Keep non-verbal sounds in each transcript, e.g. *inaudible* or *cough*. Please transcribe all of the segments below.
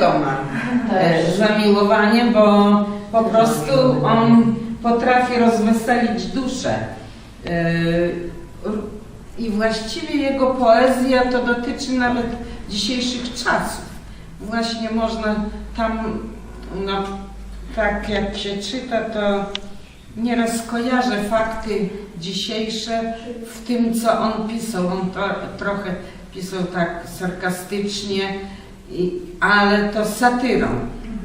niego mam e, zamiłowanie, bo po prostu on potrafi rozweselić duszę. E, I właściwie jego poezja to dotyczy nawet dzisiejszych czasów. Właśnie można tam, no, tak jak się czyta, to nieraz kojarzę fakty dzisiejsze w tym, co on pisał. On to, trochę pisał tak sarkastycznie, i, ale to z satyrą.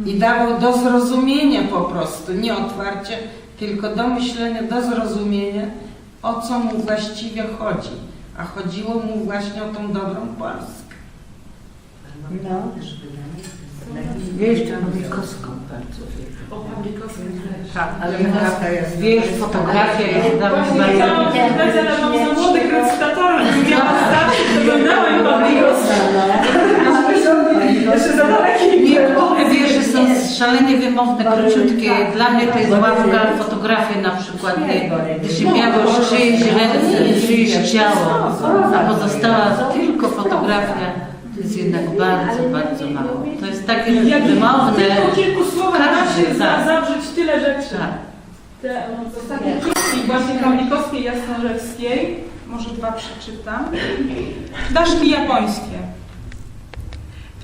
I dawał do zrozumienia po prostu, nie otwarcie, tylko do myślenia, do zrozumienia, o co mu właściwie chodzi. A chodziło mu właśnie o tą dobrą Polskę. No. Jeszcze Pawlikowską bardzo wiem. O Pawlikowskim też. Tak, ale wiesz, fotografia jest mnie bardzo... Chciałam zapytać, ale mam za młodych recytatorów. Nie miałam starszych, to oglądałem Pawlikowską. Jeszcze za. Niektóre wiersze są szalenie wymowne, króciutkie. Dla mnie to jest łapka fotografii na przykład, gdy- się miało czyjeś ręce, czyjeś ciało, a pozostała tylko fotografia. To jest jednak bardzo, bardzo mało. To jest takie wymowne. w kilku słowach da się tak. za- zawrzeć tyle rzeczy. Tak. Te ostatnie krótki właśnie Pawlikowskiej Jasnorzewskiej, może dwa przeczytam. Ptaszki japońskie.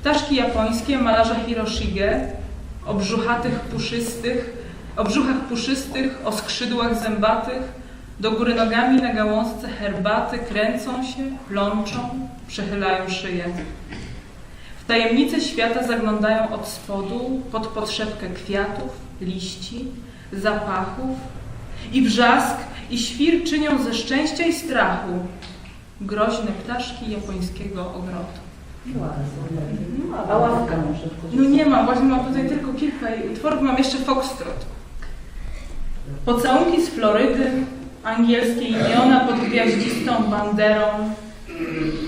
Ptaszki japońskie malarza Hiroshige, o brzuchatych puszystych, o brzuchach puszystych, o skrzydłach zębatych, do góry nogami na gałązce herbaty kręcą się, plączą, przechylają szyję. W tajemnice świata zaglądają od spodu, pod podszewkę kwiatów, liści, zapachów i wrzask i świr czynią ze szczęścia i strachu groźne ptaszki japońskiego ogrodu. A ławka może No nie mam, właśnie mam tutaj tylko kilka utworów, mam jeszcze foxtrot. Pocałunki z Florydy, angielskie imiona pod gwiaździstą banderą,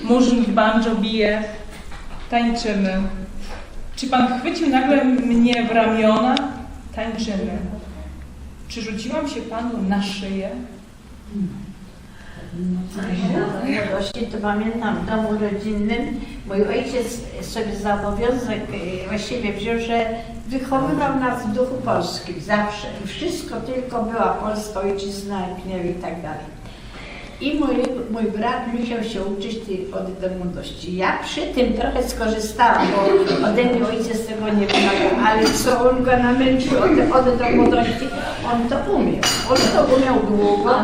murzyn w banjo bije, tańczymy. Czy pan chwycił nagle mnie w ramiona? Tańczymy. Czy rzuciłam się panu na szyję? Młodości, to pamiętam w domu rodzinnym, mój ojciec sobie za obowiązek e, właściwie wziął, że wychowywał nas w duchu polskim zawsze. I wszystko tylko była polska ojczyzna, gniew i tak dalej. I mój, mój brat musiał się uczyć tej ody do młodości. Ja przy tym trochę skorzystałam, bo ode mnie ojciec tego nie wymagał, ale co on go namęczył od ody do młodości, on to umiał. On to umiał długo,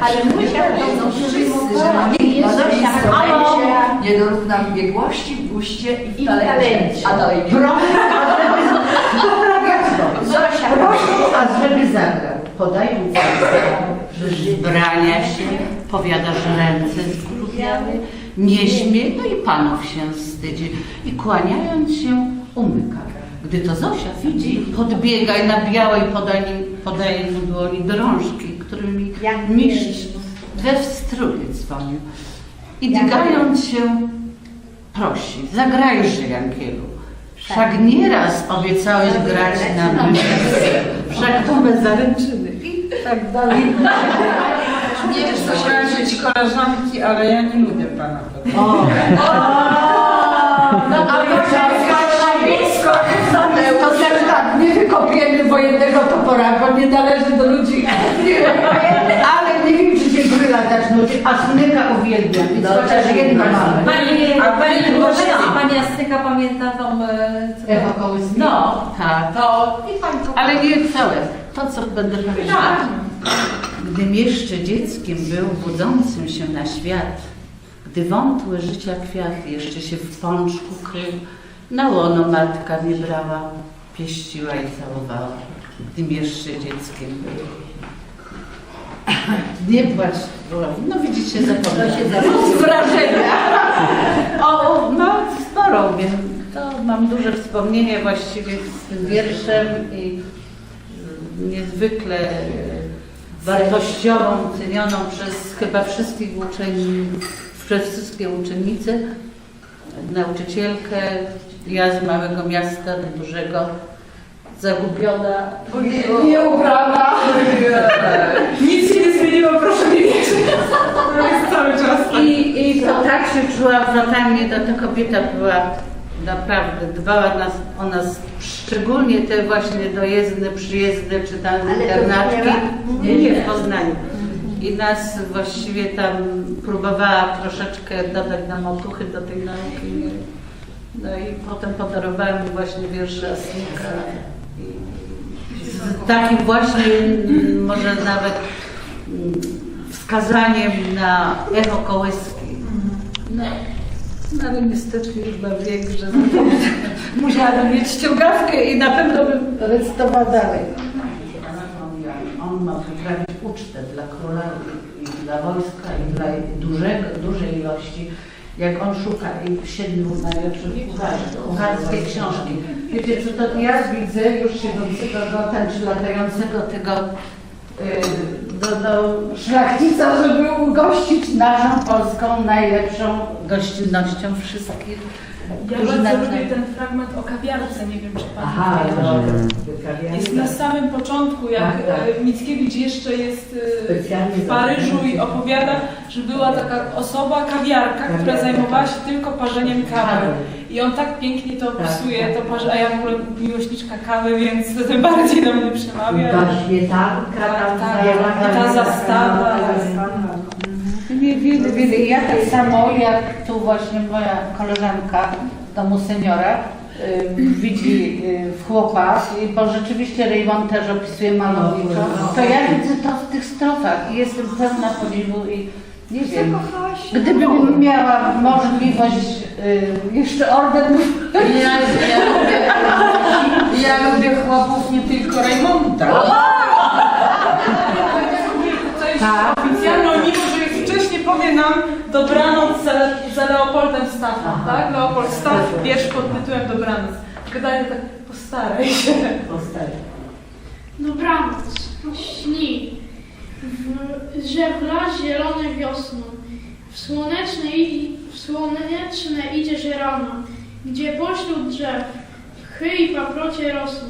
ale musiał to halo, Nie dorównam biegłości w guście i w talencie. A dalej nie. Zosia, A żeby zagrał, podając że zbrania się, powiada, że ręce zgrubiały, nie śmie, no i panów się wstydzi. I kłaniając się, umyka. Gdy to Zosia widzi, podbiega i na białej podaje, podaje mu dłoni drążki, którymi Jak mistrz we wstruje dzwonił. I dygając się, prosi, zagrajże Jankielu. Wszak nieraz obiecałeś grać na mnie, wszak to bez zaręczyny i tak dalej. Nie wiesz, co chciałam być koleżanki, ale ja nie lubię pana. O, No, ale to też tak, nie wykopiemy wojennego topora, bo nie należy do ludzi. Ale nie wiem, czy się gry latać nuty, a smyka uwielbiam, więc chociaż jedno mamy. Pani, A pani Bożena. a pani Astyka pamięta tą... e, Echo Kołyski. no, tak. To i pani to... Ale nie całe. To, co będę powiedziała. Gdym jeszcze dzieckiem był, budzącym się na świat, gdy wątłe życia kwiat jeszcze się w pączku krył, na łono matka mnie brała, pieściła i całowała, gdym jeszcze dzieckiem. Nie płacz, no widzicie, zapomniałam. Z wrażenia. O, no sporo wiem. To mam duże wspomnienie właściwie z tym wierszem i niezwykle e, wartościową, cenioną przez chyba wszystkich uczeni, przez wszystkie uczennice, nauczycielkę, ja z małego miasta do dużego, zagubiona. Nieubrana. Nic się nie zmieniło, proszę mi wierzyć. To jest cały czas. tak. I, I to tak się czuła w Rotannie, to ta kobieta była naprawdę dbała nas, o nas, szczególnie te właśnie dojezdne, przyjezdne, czy tam internatki. Nie, nie, w Poznaniu. I nas właściwie tam próbowała troszeczkę dodać nam otuchy do tej nauki. No i potem podarowałem mu właśnie wiersze Asnika. I z takim właśnie mm, może nawet mm, wskazaniem na echo kołyski. No, no ale niestety już ma wiek, że *laughs* musiałabym mieć ściągawkę i na pewno bym recytowała dalej. On ma wyprawić ucztę dla króla i, i dla wojska i dla dużego, dużej ilości. Jak on szuka i siedmiu najlepszych kucharzy, kucharskie książki. Wiecie co, to ja widzę już siedzącego go, ten czy latającego tego y, do, do szlachcica, żeby ugościć naszą polską najlepszą gościnnością wszystkich. Ja bardzo lubię ten fragment o kawiarce, nie wiem czy Pan Aha, no, Jest na samym początku, jak Tak, tak. e, Mickiewicz jeszcze jest e, Specjalnie w Paryżu i opowiada, że była taka osoba, kawiarka, która Kawiarka, zajmowała tak. się tylko parzeniem kawy. I on tak pięknie to opisuje, tak. to parze, a ja w ogóle miłośniczka kawy, więc to tym bardziej do mnie przemawia. Ta śmietanka tam Tak, zajęła i ta zastawa. Nie, wiele, wiele. Ja tak samo jak tu właśnie moja koleżanka z domu seniora y, widzi y, w chłopa, i bo rzeczywiście Raymond też opisuje malowniczo, to ja widzę to w tych strofach i jestem pełna podziwu i nie wiem, gdybym miała możliwość y, jeszcze orden Ja, ja, lubię, ja lubię chłopów nie tylko jest Tak. mimo że powie nam dobranoc za, za Leopoldem Staffem, tak? Leopold Staff, wiersz pod tytułem Dobranoc. Gadaję tak, postaraj się. Dobranoc, śni, w, żebla zielone wiosną, w słoneczne, i- w słoneczne idziesz rano, gdzie pośród drzew chy i paprocie rosną,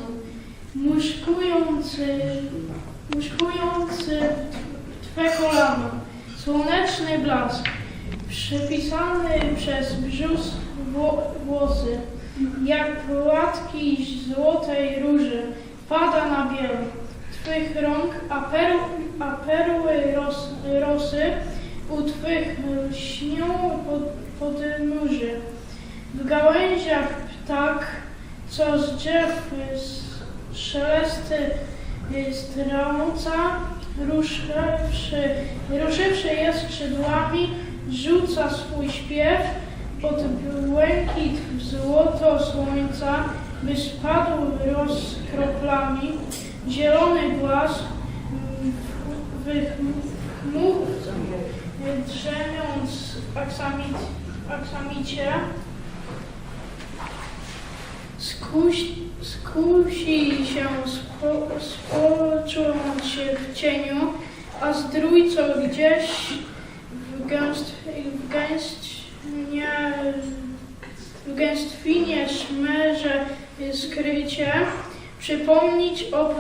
muszkujący, muszkujący Twe kolano, słoneczny blask, przypisany przez brzus wło- włosy, jak płatki złotej róży, pada na biel Twych rąk, a, a perły ros, rosy u Twych śnią pod, podnóży. W gałęziach ptak, co z drzew szelesty strąca, ruszywszy, ruszywszy je skrzydłami, rzuca swój śpiew pod błękit w złoto słońca, by spadł rozkroplami. Zielony głaz w chmur drzemiąc aksamit, aksamicie skusi się spo, spocząć w cieniu, a zdrójco gdzieś w, gęst, w, gęstnie, w gęstwinie szmerze skrycie przypomnieć o y,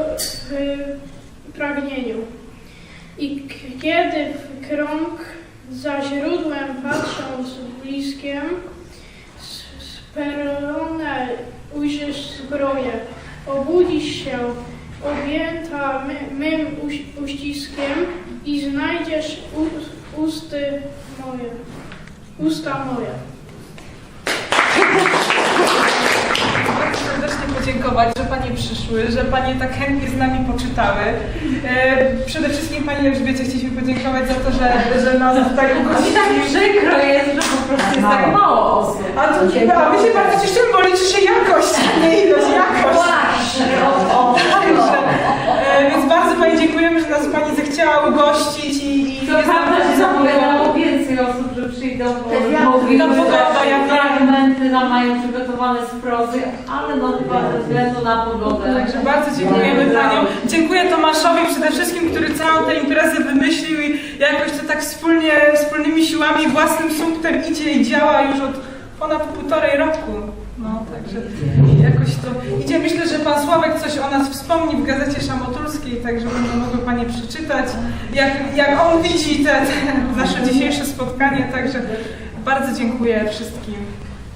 pragnieniu. I kiedy w krąg za źródłem patrząc bliskiem, sperlone ujrzysz zbroję, obudzisz się objęta my, mym uś- uściskiem i znajdziesz usty moje, usta moje. Podziękować, że Panie przyszły, że Panie tak chętnie z nami poczytały. E, przede wszystkim Pani Elżbiecie chcieliśmy podziękować za to, że, że nas tutaj ugościli. tak przykro jest, że po prostu jest tak mało osób. A, to, a my się bardzo cieszymy, bo liczy się jakość, nie ilość, jakość. Także, e, więc bardzo Pani dziękujemy, że nas Pani zechciała ugościć i, i To prawda, że bardzo zapowiadało więcej przyjdą, bo mówiły, No, pogoda, fragmenty nam mają przygotowane z prozy, ale no chyba ze względu na pogodę. Także bardzo dziękujemy Paniom. Dziękuję Tomaszowi przede wszystkim, który całą tę imprezę wymyślił i jakoś to tak wspólnie, wspólnymi siłami, własnym sumptem idzie i działa już od ponad półtorej roku. No, także jakoś to idzie. Myślę, że Pan Sławek coś o nas wspomni w Gazecie Szamotulskiej, także będą mogły Panie przeczytać, jak, jak on widzi te, te nasze dzisiejsze spotkanie. Także bardzo dziękuję wszystkim.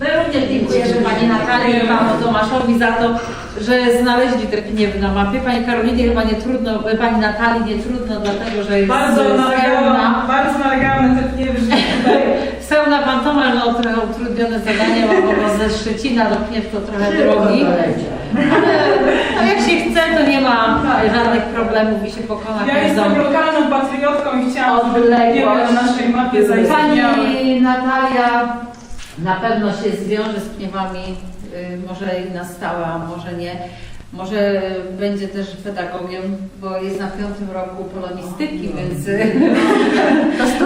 No i również dziękujemy Pani Natalii i Panu Tomaszowi za to, że znaleźli te pniewy na mapie. Pani Karolinie chyba nie trudno, Pani Natalii nie trudno, dlatego że jest Bardzo nalegałam, bardzo nalegałam na te pniewy, że tutaj Pan Tomasz miał trochę utrudnione zadanie, bo ze Szczecina do Pniew to trochę drogi. Ale no jak się chce, to nie ma żadnych problemów i się pokona ja jestem lokalną patriotką i chciałam, odległość. na naszej mapie zaistniały. Pani Natalia na pewno się zwiąże z pniewami, y, może i na stałe, a może nie. Może będzie też pedagogiem, bo jest na piątym roku polonistyki, więc *laughs* y,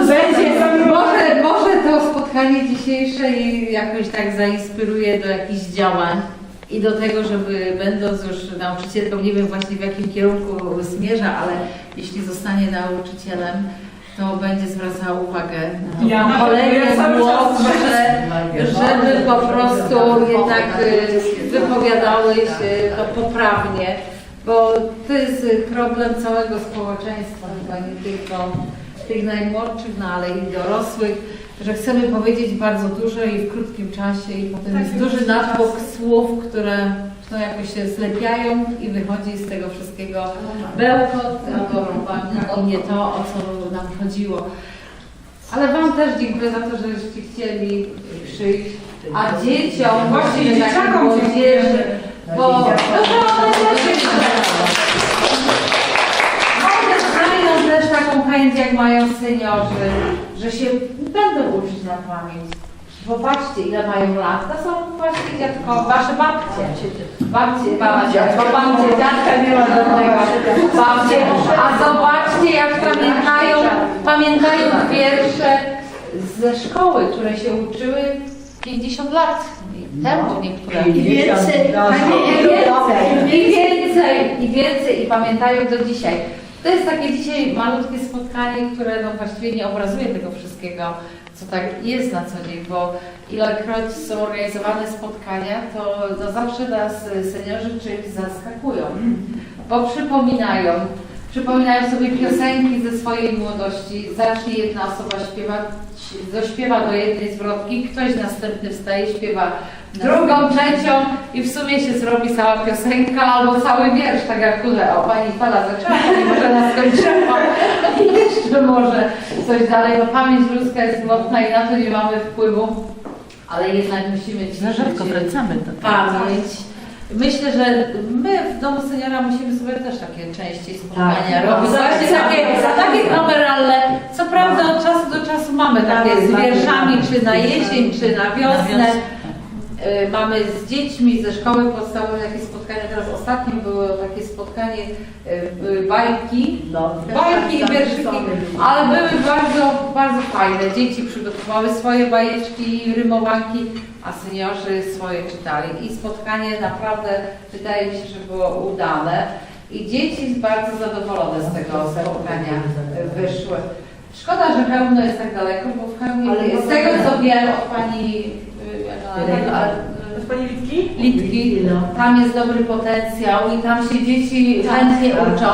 *laughs* będzie, może, może to spotkanie dzisiejsze i jakoś tak zainspiruje do jakichś działań i do tego, żeby będąc już nauczycielką, nie wiem właśnie w jakim kierunku zmierza, ale jeśli zostanie nauczycielem, to będzie zwracała uwagę na Ja na kolejne czas młodsze, żeby po prostu jednak y, wypowiadały się to poprawnie, bo to jest y, problem całego społeczeństwa, chyba nie tylko tych najmłodszych, no ale i dorosłych, że chcemy powiedzieć bardzo dużo i w krótkim czasie i potem Tak, jest i duży natłok słów, które no, jakoś się zlepiają i wychodzi z tego wszystkiego bełkot albo nie to, o co nam chodziło. Ale Wam też dziękuję za to, żeście chcieli przyjść. A dzieciom, Właśnie dzieciakom młodzieży, bo no to one też mają też taką chęć, jak mają seniorzy, że się będą uczyć na pamięć. Bo patrzcie, ile mają lat. To są właśnie dziadkowie, wasze babcie. Babcie, babcia, bo babcie, dziadka nie ma żadnego. Babcie, a zobaczcie, jak pamiętają, pamiętają wiersze ze szkoły, które się uczyły 50 lat temu niektóre. I więcej, i więcej, i więcej, i pamiętają do dzisiaj. To jest takie dzisiaj malutkie spotkanie, które no właściwie nie obrazuje tego wszystkiego, co tak jest na co dzień, bo ilekroć są organizowane spotkania, to zawsze nas y, seniorzy czymś zaskakują, bo przypominają, przypominają sobie piosenki ze swojej młodości. Zacznie jedna osoba śpiewać, dośpiewa do jednej zwrotki, ktoś następny wstaje, śpiewa drugą, trzecią i w sumie się zrobi cała piosenka albo cały wiersz, tak jak kule, o pani Fala zaczęła, pani może nas skończyła i jeszcze może coś dalej. No pamięć ludzka jest mocna i na to nie mamy wpływu, ale jednak musimy Za rzadko ćwiczyć wracamy do tego. pamięć. Myślę, że my w domu seniora musimy sobie też takie częściej spotkania Tak. robić. Właśnie takie, takie kameralne. Co prawda od czasu do czasu mamy takie z wierszami, czy na jesień, czy na wiosnę. Y, Mamy z dziećmi ze szkoły podstawowej takie spotkania, teraz ostatnim było takie spotkanie y, bajki, No, bajki i wierszyki, ale były bardzo, bardzo fajne. Dzieci przygotowały swoje bajeczki, rymowanki, a seniorzy swoje czytali. I spotkanie naprawdę wydaje mi się, że było udane. I dzieci bardzo zadowolone z tego spotkania wyszły. Szkoda, że Chełmno jest tak daleko, bo w Chełmie, z tego co wiem od pani jak ona- Od Pani Litki? Litki, No. tam jest dobry potencjał i tam się dzieci chętnie tak, uczą.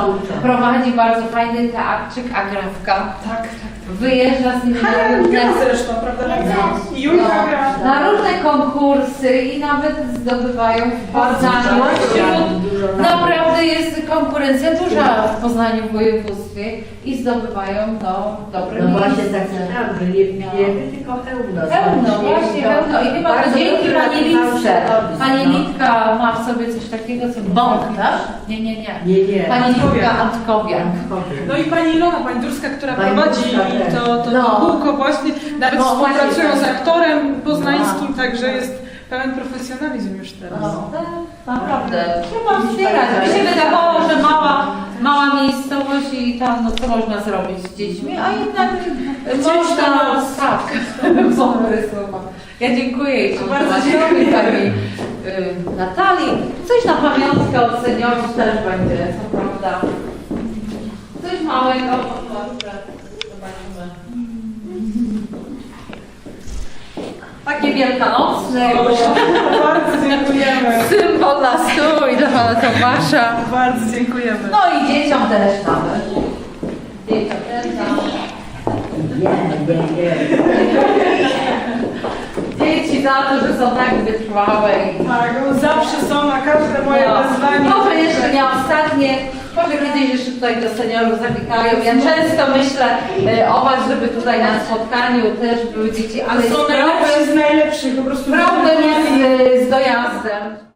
Prowadzi bardzo fajny teatrczyk Agrawka. Tak, tak. Wyjeżdża z nimi na różne, zresztą, prawda? Julka no, na różne konkursy i nawet zdobywają w Naprawdę jest konkurencja duża w Poznaniu w województwie i zdobywają no, dobre No właśnie miejsca. tak że nie pijemy, tylko hełno. Pełno, właśnie to pełno. I chyba to dzięki Pani Litce. Pani no. Litka ma w sobie coś takiego, co Bąk, tak? Nie, nie, nie. Nie, nie. Pani. Litka Antkowiak. No i Pani Ilona Pańdurska, która Pani prowadzi to, to, No. to kółko właśnie, nawet No, współpracują właśnie z tak. aktorem poznańskim, także jest pełen profesjonalizm już teraz. No, to naprawdę. Trzeba wspierać. Mi się wydawało, że mała, mała miejscowość i tam, no co można zrobić z dziećmi, a jednak można, tak, dobre słowa. Ja dziękuję i Bardzo bardzo dziękuję Pani y, Natalii. Coś na pamiątkę od seniorów też będzie, co prawda. Coś małego, może zobaczymy. Takie wielkanocne, bardzo dziękujemy. symbol na stół i dla Pana Tomasza. Bardzo dziękujemy. No i dzieciom też nawet. Dzieciom też nawet. Nie, nie, nie. Dzieci za to, że są tak wytrwałe. i- Tak, zawsze są na każde moje No, wezwanie. Może jeszcze nie ostatnie, może kiedyś jeszcze tutaj do seniorów zawitają. Ja często myślę e, o Was, żeby tutaj na spotkaniu też były dzieci, ale Są jest najlepsi problem, z najlepszych, po prostu. problem jest e, z dojazdem.